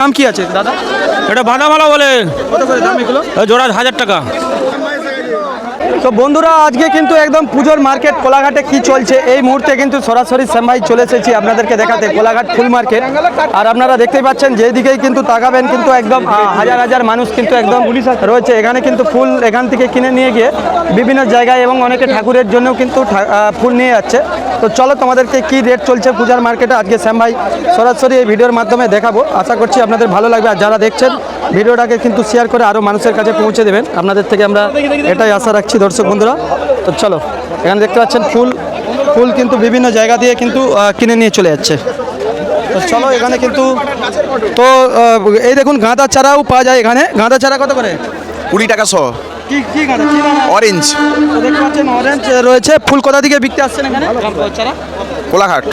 নাম কি আছে দাদা? এটা বাঁধা ভালো বলে। কত করে দাম এগুলো? জোড়া হাজার টাকা। তো বন্ধুরা, আজকে কিন্তু একদম পুজোর মার্কেট, কোলাঘাটে কি চলছে, এই মুহূর্তে কিন্তু সরাসরি শ্যামভাই চলে এসেছি আপনাদেরকে দেখাতে, কোলাঘাট ফুল মার্কেট। আর আপনারা দেখতেই পাচ্ছেন, যেদিকেই কিন্তু তাকাবেন কিন্তু একদম হাজার হাজার মানুষ কিন্তু একদম রয়েছে। এখানে কিন্তু ফুল এখান থেকে কিনে নিয়ে গিয়ে বিভিন্ন জায়গায় এবং অনেকে ঠাকুরের জন্যও কিন্তু ফুল নিয়ে যাচ্ছে। তো চলো তোমাদেরকে কি রেট চলছে পূজার মার্কেটে? আজকে শ্যামভাই সরাসরি এই ভিডিওর মাধ্যমে দেখাবো। আশা করছি আপনাদের ভালো লাগবে। আর যারা দেখছেন, ভিডিওটাকে কিন্তু শেয়ার করে আরও মানুষের কাছে পৌঁছে দেবেন। আপনাদের থেকে আমরা এটাই আশা রাখছি। দর্শক বন্ধুরা। তো চলো এখানে দেখতে পাচ্ছেন ফুল ফুল কিন্তু বিভিন্ন জায়গা দিয়ে কিন্তু কিনে নিয়ে চলে যাচ্ছে। তো চলো এখানে কিন্তু তো এই দেখুন গাঁদা চারাও পাওয়া যায় এখানে। গাঁদা চারা কত করে? কুড়ি টাকা সহ কি কি গাঁদা অরেঞ্জ দেখতে পাচ্ছেন অরেঞ্জ রয়েছে। ফুল কোথা দিকে বিকতে আসছেন এখানে? চারা। কোলাঘাট।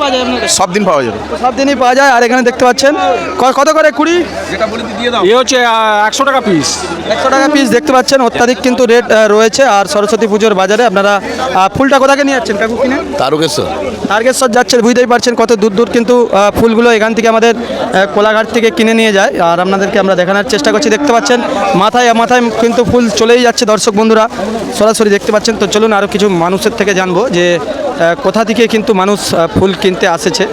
পাওয়া যায় সব দিন পাওয়া যাবে। সব দিনই পাওয়া যায় আর এখানে দেখতে পাচ্ছেন ক- কত করে কুড়ি? এ হচ্ছে একশো টাকা পিস একশো টাকা পিস দেখতে পাচ্ছেন অত্যাধিক কিন্তু রেট রয়েছে আর সরস্বতী পুজোর বাজারে আপনারা ফুলটা কোথাকে নিয়ে যাচ্ছেন কাকু কিনে? তারকেশ্বর। তারকেশ্বর যাচ্ছেন বুঝতেই পারছেন কত দূর দূর কিন্তু ফুলগুলো এখান থেকে আমাদের কোলাঘাট থেকে কিনে নিয়ে যায় আর আপনাদেরকে আমরা দেখানোর চেষ্টা করছি দেখতে পাচ্ছেন মাথায় মাথায় কিন্তু ফুল চলেই যাচ্ছে দর্শক বন্ধুরা সরাসরি দেখতে পাচ্ছেন তো চলুন আরও কিছু মানুষের থেকে জানব যে কোথা থেকে কিন্তু মানুষ ফুল কিনতে আসেছে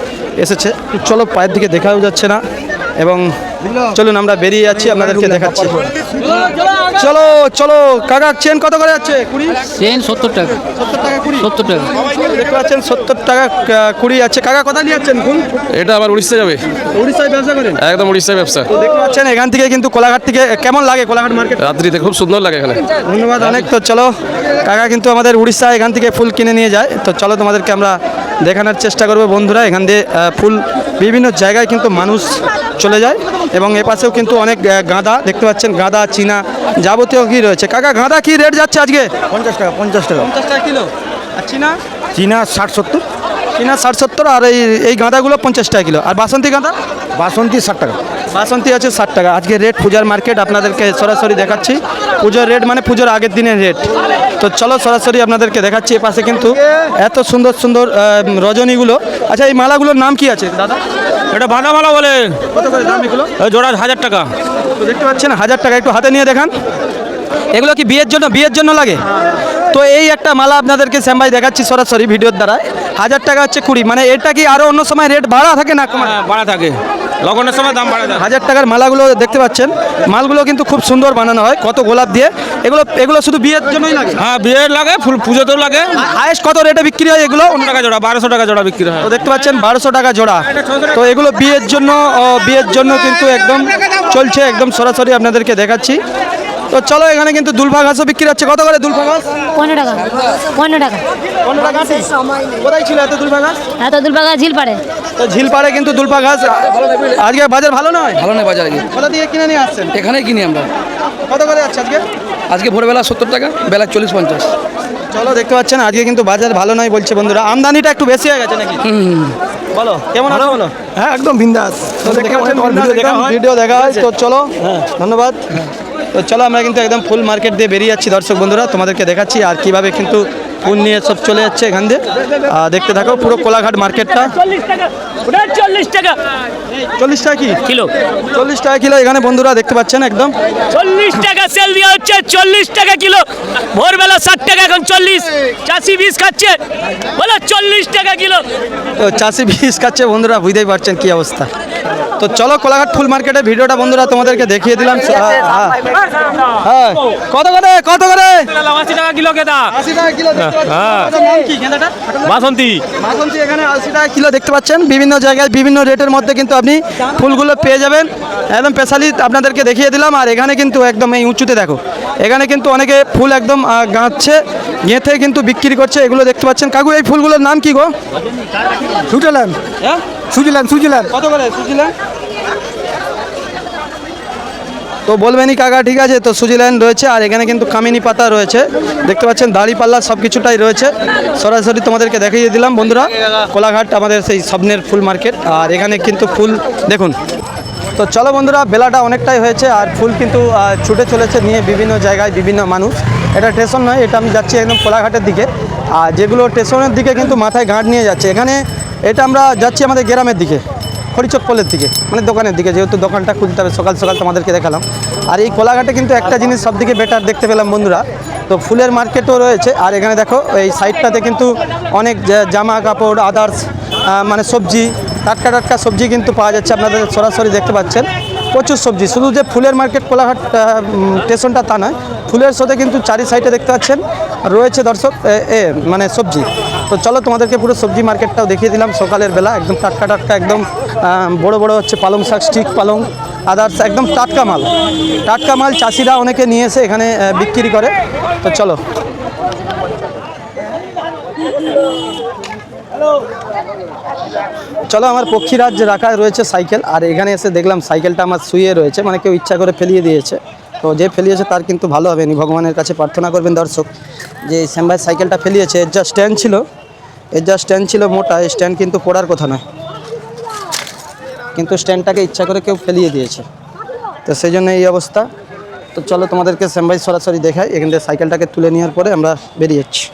এসেছে। চলো পায়ের দিকে দেখাও যাচ্ছে না এবং চলুন আমরা বেরিয়ে যাচ্ছি আপনাদেরকে দেখাচ্ছি। চলো চলো কাকা চেন কত করে যাচ্ছে? কুড়ি? চেন সত্তর টাকা। সত্তর টাকা কুড়ি? সত্তর টাকা। দেখতে পাচ্ছেন সত্তর টাকা কুড়ি আছে কাকা কোথায় নিয়ে যাচ্ছেন ফুল এটা আবার উড়িষ্যা যাবে। উড়িষ্যায় ব্যবসা করেন? একদম উড়িষ্যা ব্যবসা। তো দেখতে পাচ্ছেন এখান থেকে কিন্তু কোলাঘাট থেকে কেমন লাগে কোলাঘাট মার্কেট রাত্রিতে খুব সুন্দর লাগে এখানে। ধন্যবাদ অনেক। তো চলো কাকা কিন্তু আমাদের উড়িষ্যা এখান থেকে ফুল কিনে নিয়ে যায়। তো চলো তোমাদেরকে আমরা দেখানোর চেষ্টা করব। বন্ধুরা এখান দিয়ে ফুল বিভিন্ন জায়গায় কিন্তু মানুষ চলে যায়। এবং এপাশেও কিন্তু অনেক গাঁদা দেখতে পাচ্ছেন গাঁদা চীনা যাবতীয় কি রয়েছে। কাকা গাঁদা কি রেট যাচ্ছে আজকে? পঞ্চাশ টাকা পঞ্চাশ টাকা। পঞ্চাশ টাকা কিলো। আর চীনা? চীনা ষাট সত্তর। চীনা ষাট সত্তর আর এই এই গাঁদাগুলো পঞ্চাশ টাকা কিলো। আর বাসন্তী গাঁদা? বাসন্তী ষাট টাকা। বাসন্তী আছে ষাট টাকা। আজকে রেট পূজার মার্কেট আপনাদেরকে সরাসরি দেখাচ্ছি। পুজোর রেট মানে পুজোর আগের দিনের রেট তো চলো সরাসরি আপনাদেরকে দেখাচ্ছি। এ পাশে কিন্তু এত সুন্দর সুন্দর রজনীগুলো। আচ্ছা এই মালাগুলোর নাম কি আছে দাদা? এটা বাঁধা ভালো বলে। কত করে দাম এগুলো? জোড়া হাজার টাকা। তো দেখতে পাচ্ছেন হাজার টাকা একটু হাতে নিয়ে দেখান। এগুলো কি বিয়ের জন্য বিয়ের জন্য লাগে? তো এই একটা মালা আপনাদেরকে শ্যামবাই দেখাচ্ছি সরাসরি ভিডিওর দ্বারা হাজার টাকা হচ্ছে কুড়ি মানে এটা কি আরও অন্য সময় রেট বাড়া থাকে না হ্যাঁ, বাড়া থাকে। লগনের সময় দাম বাড়া থাকে হাজার টাকার মালাগুলো দেখতে পাচ্ছেন। মালগুলো কিন্তু খুব সুন্দর বানানো হয় কত গোলাপ দিয়ে। এগুলো এগুলো শুধু বিয়ের জন্যই লাগে? হ্যাঁ বিয়ের লাগে ফুল পুজোতেও লাগে। হায়েস্ট কত রেটে বিক্রি হয় এগুলো? পনেরো টাকা জোড়া বারোশো টাকা জোড়া বিক্রি হয়। তো দেখতে পাচ্ছেন বারোশো টাকা জোড়া। তো এগুলো বিয়ের জন্য বিয়ের জন্য কিন্তু একদম চলছে একদম সরাসরি আপনাদেরকে দেখাচ্ছি। তো চলো এখানে কিন্তু দুলফা ঘাসও বিক্রি হচ্ছে। কত করে দুলফা ঘাস পনেরো টাকা। পনেরো টাকা। পনেরো টাকা কোথায় ছিল এত দুলফা ঘাস এত দুলবাগা ঝিল পাড়ে তো ঝিলপাড়ে কিন্তু দুলফা ঘাস আজকে বাজার ভালো নয়? ভালো নেই বাজার আজকে। কোথা দিয়ে কিনে নিয়ে আসছেন? এখানেই কিনি আমরা। কত করে যাচ্ছে আজকে? আজকে ভোরবেলা সত্তর টাকা বেলা চল্লিশ পঞ্চাশ। চলো দেখতে পাচ্ছেন আজকে কিন্তু বাজার ভালো নয় বলছে বন্ধুরা। আমদানিটা একটু বেশি হয়ে গেছে নাকি? বলো কেমন আছো বলো? হ্যাঁ একদম বিন্দাস। তো দেখতে পাচ্ছেন ভিডিও দেখা হয়। তো চলো ধন্যবাদ। তো চলো আমরা কিন্তু একদম ফুল মার্কেট দিয়ে বেরিয়ে যাচ্ছি দর্শক বন্ধুরা। তোমাদেরকে দেখাচ্ছি আর কীভাবে কিন্তু ফুল নিয়ে সব চলে যাচ্ছে এখান দিয়ে। দেখতে থাকো পুরো কোলাঘাট মার্কেটটা চল্লিশ টাকা চল্লিশ টাকা কি? কিলো। চল্লিশ টাকা কিলো এখানে বন্ধুরা দেখতে পাচ্ছেন একদম। চল্লিশ টাকা সেল দেওয়া হচ্ছে চল্লিশ টাকা কিলো। ভোরবেলা ষাট টাকা এখন চল্লিশ। চাষি বীজ খাচ্ছে বলে চল্লিশ টাকা কিলো। তো চাষি বীজ খাচ্ছে বন্ধুরা বুঝতেই পারছেন কি অবস্থা। তো চলো কোলাঘাট ফুল মার্কেটের ভিডিওটা বন্ধুরা তোমাদেরকে দেখিয়ে দিলাম। হ্যাঁ, হ্যাঁ। হ্যাঁ। কত করে? কত করে? আশি টাকা কিলো কেদা আশি টাকা কিলো দেখতে পাচ্ছেন। হ্যাঁ। এটার নাম কি গেঁদাটা? বাসন্তী। বাসন্তী এখানে আশি টাকা কিলো দেখতে পাচ্ছেন। বিভিন্ন জায়গায় বিভিন্ন রেটের মধ্যে কিন্তু আপনি ফুলগুলো পেয়ে যাবেন। একদম স্পেশালি আপনাদেরকে দেখিয়ে দিলাম। আর এখানে কিন্তু একদম এই উঁচুতে দেখো। এখানে কিন্তু অনেকে ফুল একদম গাঁথছে গেঁথে কিন্তু বিক্রি করছে। এগুলো দেখতে পাচ্ছেন। কাকু এই ফুলগুলোর নাম কি গো? সুইজারল্যান্ড হ্যাঁ? সুইজারল্যান্ড সুইজারল্যান্ড কত করে? সুজিল্যান্ড? তো বলবেনই কাকা ঠিক আছে তো সুজিল্যান্ড রয়েছে আর এখানে কিন্তু কামিনী পাতা রয়েছে। দেখতে পাচ্ছেন দাড়িপাল্লা সব কিছুটাই রয়েছে। সরাসরি তোমাদেরকে দেখিয়ে দিলাম বন্ধুরা কোলাঘাট আমাদের সেই স্বপ্নের ফুল মার্কেট আর এখানে কিন্তু ফুল দেখুন। তো চলো বন্ধুরা বেলাটা অনেকটাই হয়েছে আর ফুল কিন্তু ছুটে চলেছে নিয়ে বিভিন্ন জায়গায় বিভিন্ন মানুষ। এটা স্টেশন নয় এটা আমি যাচ্ছি একদম কোলাঘাটের দিকে। আর যেগুলো স্টেশনের দিকে কিন্তু মাথায় গাঁট নিয়ে যাচ্ছে। এখানে এটা আমরা যাচ্ছি আমাদের গ্রামের দিকে, খড়িচক পোলের দিকে মানে দোকানের দিকে, যেহেতু দোকানটা খুলতে হবে, সকাল সকাল তোমাদেরকে দেখালাম। আর এই কোলাঘাটে কিন্তু একটা জিনিস সব দিকে বেটার দেখতে পেলাম বন্ধুরা, তো ফুলের মার্কেটও রয়েছে, আর এখানে দেখো, এই সাইডটাতে কিন্তু অনেক জামা কাপড় আদার্স মানে সবজি, টাটকা টাটকা সবজি কিন্তু পাওয়া যাচ্ছে, আপনাদের সরাসরি দেখতে পাচ্ছেন। প্রচুর সবজি, শুধু যে ফুলের মার্কেট কোলাঘাট স্টেশনটা তা নয় ফুলের সাথে কিন্তু চারি সাইডে দেখতে পাচ্ছেন। রয়েছে দর্শক এ, মানে সবজি। তো চলো তোমাদেরকে পুরো সবজি মার্কেটটাও দেখিয়ে দিলাম সকালের বেলা। একদম টাটকা টাটকা একদম বড় বড় হচ্ছে পালং শাক স্টিক পালং আদার্স একদম টাটকা মাল। টাটকা মাল চাষিরা অনেকে নিয়ে এসে এখানে বিক্রি করে। তো চলো। চলো আমার পক্ষীরাজ রাখা রয়েছে সাইকেল। আর এখানে এসে দেখলাম সাইকেলটা আমার শুয়ে রয়েছে মানে কেউ ইচ্ছা করে ফেলিয়ে দিয়েছে। তো যে ফেলিয়েছে তার কিন্তু ভালো হবে। নি ভগবানের কাছে প্রার্থনা করবেন দর্শক। যে শ্যামবাই সাইকেলটা ফেলিয়েছে, এর যা স্ট্যান্ড ছিল, এর যা স্ট্যান্ড ছিল মোটা, এই স্ট্যান্ড কিন্তু পড়ার কথা নয়। কিন্তু স্ট্যান্ডটাকে ইচ্ছা করে কেউ ফেলিয়ে দিয়েছে। তো সেই জন্য এই অবস্থা। তো চলো তোমাদেরকে শ্যামবাই সরাসরি দেখাই। এখান থেকে সাইকেলটাকে তুলে নেওয়ার পরে আমরা বেরিয়ে যাচ্ছি।